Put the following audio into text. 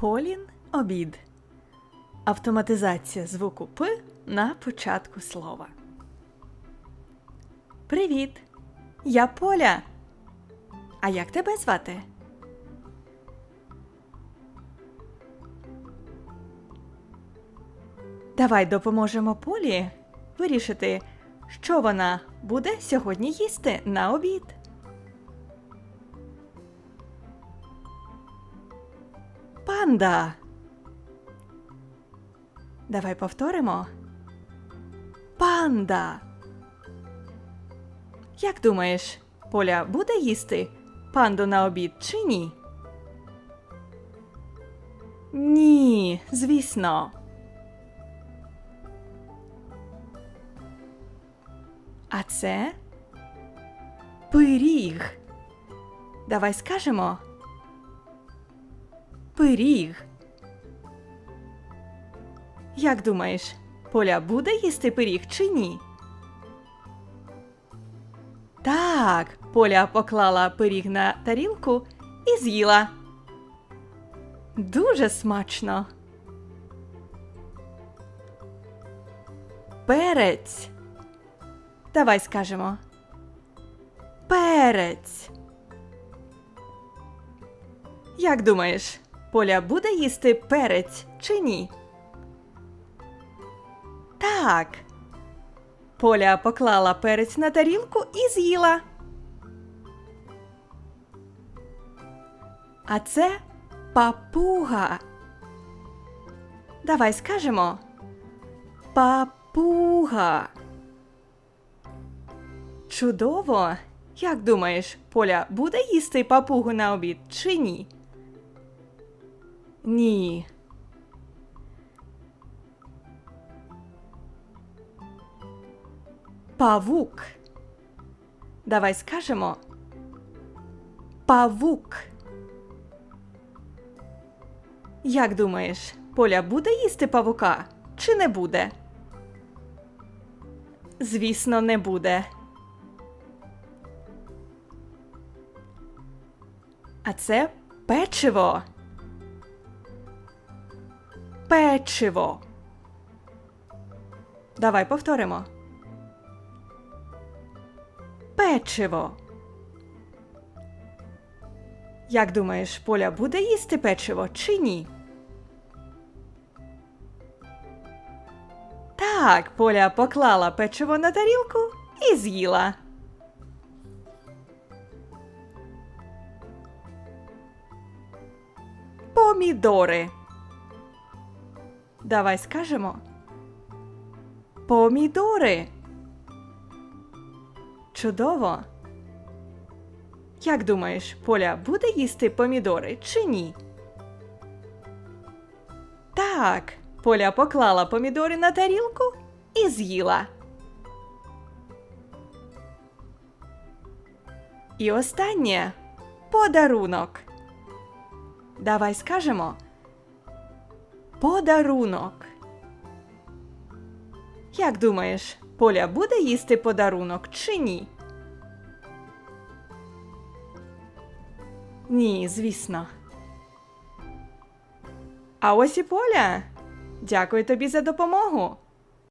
Полін обід. Автоматизація звуку П на початку слова. Привіт! Я Поля. А як тебе звати? Давай допоможемо Полі вирішити, що вона буде сьогодні їсти на обід. Панда. Давай повторимо. Панда. Як думаєш, Поля буде їсти панду на обід чи ні? Ні, звісно. А це пиріг. Давай скажемо. Пиріг. Як думаєш, Поля буде їсти пиріг чи ні? Так, Поля поклала пиріг на тарілку і з'їла. Дуже смачно. Перець. Давай скажемо. Перець. Як думаєш, Поля буде їсти перець чи ні? Так. Поля поклала перець на тарілку і з'їла. А це папуга. Давай скажемо. Папуга. Чудово! Як думаєш, Поля буде їсти папугу на обід чи ні? Ні. Павук. Давай скажемо. Павук. Як думаєш, Поля буде їсти павука чи не буде? Звісно, не буде. А це печиво. Печиво. Давай повторимо. Печиво. Як думаєш, Поля буде їсти печиво чи ні? Так, Поля поклала печиво на тарілку і з'їла. Помідори. Давай скажемо. Помідори. Чудово. Як думаєш, Поля буде їсти помідори чи ні? Так, Поля поклала помідори на тарілку і з'їла. І останнє подарунок. Давай скажемо. Подарунок. Як думаєш, Поля буде їсти подарунок чи ні? Ні, звісно. А ось і Поля. Дякую тобі за допомогу.